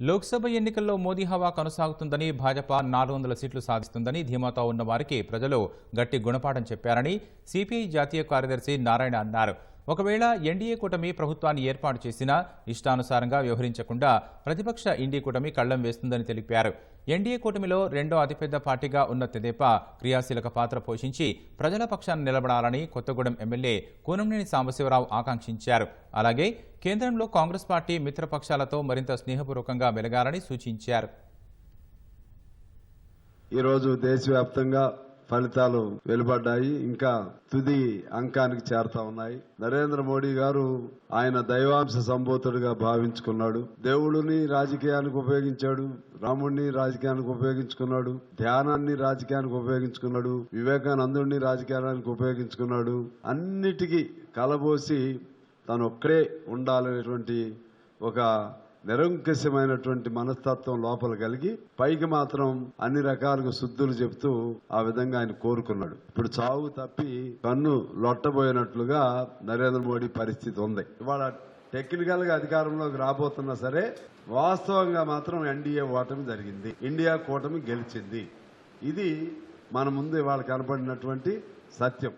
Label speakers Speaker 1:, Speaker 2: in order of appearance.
Speaker 1: లోక్సభ ఎన్నికల్లో మోదీ హవా కొనసాగుతుందని భాజపా నాలుగు వందల సీట్లు సాధిస్తుందని ధీమాతో ఉన్న వారికి ప్రజలు గట్టి గుణపాఠం చెప్పారని సిపిఐ జాతీయ కార్యదర్శి నారాయణ అన్నారు. ఒకవేళ ఎన్డీఏ కూటమి ప్రభుత్వాన్ని ఏర్పాటు చేసినా ఇష్టానుసారంగా వ్యవహరించకుండా ప్రతిపక్ష ఇండీ కూటమి కళ్ళం వేస్తుందని తెలిపారు. ఎన్డీఏ కూటమిలో రెండో అతిపెద్ద పార్టీగా ఉన్న తెదేపా క్రియాశీలక పాత్ర పోషించి ప్రజల పక్షాన్ని నిలబడాలని కొత్తగూడెం ఎమ్మెల్యే కూనంనేని సాంబశివరావు ఆకాంక్షించారు. అలాగే కేంద్రంలో కాంగ్రెస్ పార్టీ మిత్రపక్షాలతో మరింత స్నేహపూర్వకంగా మెలగాలని సూచించారు.
Speaker 2: ఈరోజు దేశవ్యాప్తంగా ఫలితాలు వెలువడ్డాయి. ఇంకా తుది అంకానికి చేరుతా ఉన్నాయి. నరేంద్ర మోడీ గారు ఆయన దైవాంశ సంబోతుడుగా భావించుకున్నాడు. దేవుడిని రాజకీయానికి ఉపయోగించాడు. రాముడిని రాజకీయానికి ఉపయోగించుకున్నాడు. ధ్యానాన్ని రాజకీయానికి ఉపయోగించుకున్నాడు. వివేకానందుడిని రాజకీయానికి ఉపయోగించుకున్నాడు. అన్నిటికీ కలబోసి తను ఒక్కడే ఉండాలనేటువంటి ఒక నిరంకుశమైనటువంటి మనస్తత్వం లోపల కలిగి పైకి మాత్రం అన్ని రకాలుగా శుద్ధులు చెబుతూ ఆ విధంగా ఆయన కోరుకున్నాడు. ఇప్పుడు చావు తప్పి కన్ను లొట్టబోయినట్లుగా నరేంద్ర మోడీ పరిస్థితి ఉంది. ఇవాళ టెక్నికల్గా అధికారంలోకి రాబోతున్నా సరే వాస్తవంగా మాత్రం ఎన్డీఏ ఓటమి జరిగింది. ఇండియా కూటమి గెలిచింది. ఇది మన ముందు ఇవాళ కనపడినటువంటి సత్యం.